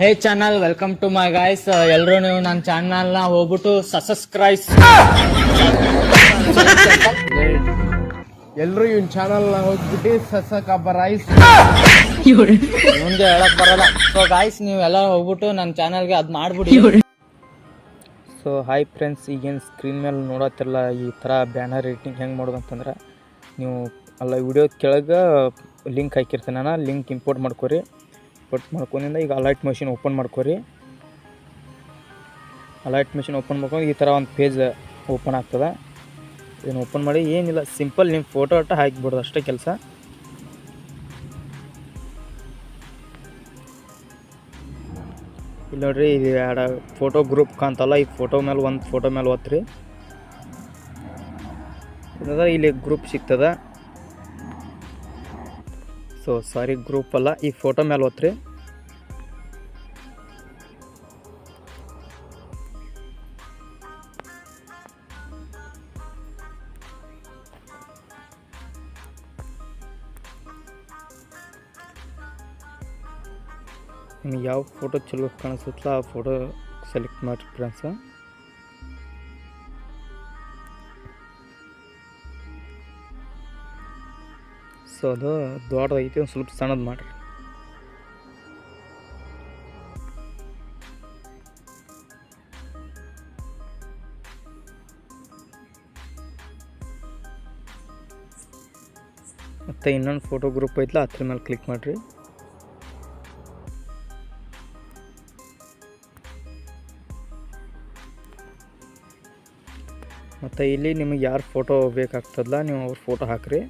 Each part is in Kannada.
Hey channel welcome to my guys ಎಲ್ಲರೂ ನೀವು ನನ್ನ ಚಾನಲ್ನ ಹೋಗ್ಬಿಟ್ಟು ಸಬ್ಸ್ಕ್ರೈಬ್ ಎಲ್ರು ಇವ್ನ ಚಾನಲ್ ಹೋಗ್ಬಿಟ್ಟು ಸಸಕ್ ರೈಸ್ ಮುಂದೆ ಹೇಳಕ್ ಬರಲ್ಲ. ಸೊ ಗಾಯ್ಸ್ ನೀವು ಎಲ್ಲ ಹೋಗ್ಬಿಟ್ಟು ನನ್ನ ಚಾನಲ್ಗೆ ಅದು ಮಾಡ್ಬಿಡಿ. ಸೊ ಹಾಯ್ ಫ್ರೆಂಡ್ಸ್ ಈಗೇನು ಸ್ಕ್ರೀನ್ ಮೇಲೆ ನೋಡತ್ತಿರಲ್ಲ ಈ ಥರ ಬ್ಯಾನರ್ ರೇಟಿಂಗ್ ಹೆಂಗೆ ಮಾಡೋದು ಅಂತಂದ್ರೆ ನೀವು ಅಲ್ಲ ವಿಡಿಯೋ ಕೆಳಗೆ ಲಿಂಕ್ ಹಾಕಿರ್ತೀನಿ. ನಾನು ಲಿಂಕ್ ಇಂಪೋರ್ಟ್ ಮಾಡ್ಕೊರಿ. ಇಂಪೋರ್ಟ್ ಮಾಡ್ಕೊಂಡಿಂದ ಈಗ ಅಲೈಟ್ ಮಷಿನ್ ಓಪನ್ ಮಾಡ್ಕೊರಿ. ಅಲೈಟ್ ಮಷಿನ್ ಓಪನ್ ಮಾಡ್ಕೊಂಡು ಈ ಥರ ಒಂದು ಪೇಜ್ ಓಪನ್ ಆಗ್ತದೆ. ಇದನ್ನು ಓಪನ್ ಮಾಡಿ, ಏನಿಲ್ಲ ಸಿಂಪಲ್ ನಿಮ್ಮ ಫೋಟೋ ಅಟ್ಟ ಹಾಕಿಬಿಡೋದು ಅಷ್ಟೇ ಕೆಲಸ. ಇಲ್ಲಿ ನೋಡ್ರಿ, ಇದು ಎರಡು ಫೋಟೋ ಗ್ರೂಪ್ ಕಾಣ್ತಲ್ಲ, ಈ ಫೋಟೋ ಮೇಲೆ ಒಂದು ಫೋಟೋ ಮೇಲೆ ಓದ್ರಿ ಇಲ್ಲಿ ಗ್ರೂಪ್ ಸಿಗ್ತದ. ಸೊ ಸಾರಿ ಗ್ರೂಪ್ ಅಲ್ಲ. ಈ ಫೋಟೋ ಮೇಲೆ ನಿಮ್ಗೆ ಯಾವ ಫೋಟೋ ಚಲೋ ಕಾಣಿಸುತ್ತಲ್ಲ ಆ ಫೋಟೋ ಸೆಲೆಕ್ಟ್ ಮಾಡಿರಿ ಸೊ ಅದು ದೊಡ್ಡದೈತಿ ಒಂದು ಸ್ವಲ್ಪ ಸಣ್ಣದು ಮಾಡಿರಿ. ಮತ್ತು ಇನ್ನೊಂದು ಫೋಟೋ ಗ್ರೂಪ್ ಐತಲ್ಲ ಅದ್ರ ಮೇಲೆ ಕ್ಲಿಕ್ ಮಾಡಿರಿ. ಮತ್ತು ಇಲ್ಲಿ ನಿಮಗೆ ಯಾರು ಫೋಟೋ ಬೇಕಾಗ್ತದಲ್ಲ ನೀವು ಅವ್ರ ಫೋಟೋ ಹಾಕ್ರಿ.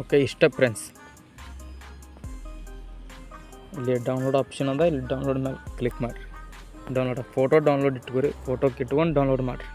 ಓಕೆ ಇಷ್ಟ ಫ್ರೆಂಡ್ಸ್ ಇಲ್ಲಿ ಡೌನ್ಲೋಡ್ ಆಪ್ಷನ್ ಅದ, ಇಲ್ಲಿ ಡೌನ್ಲೋಡ್ ಮೇಲೆ ಕ್ಲಿಕ್ ಮಾಡಿರಿ. ಡೌನ್ಲೋಡ್ ಫೋಟೋ ಡೌನ್ಲೋಡ್ ಇಟ್ಕೊರಿ ಫೋಟೋಕ್ಕೆ ಇಟ್ಕೊಂಡು ಡೌನ್ಲೋಡ್ ಮಾಡಿರಿ.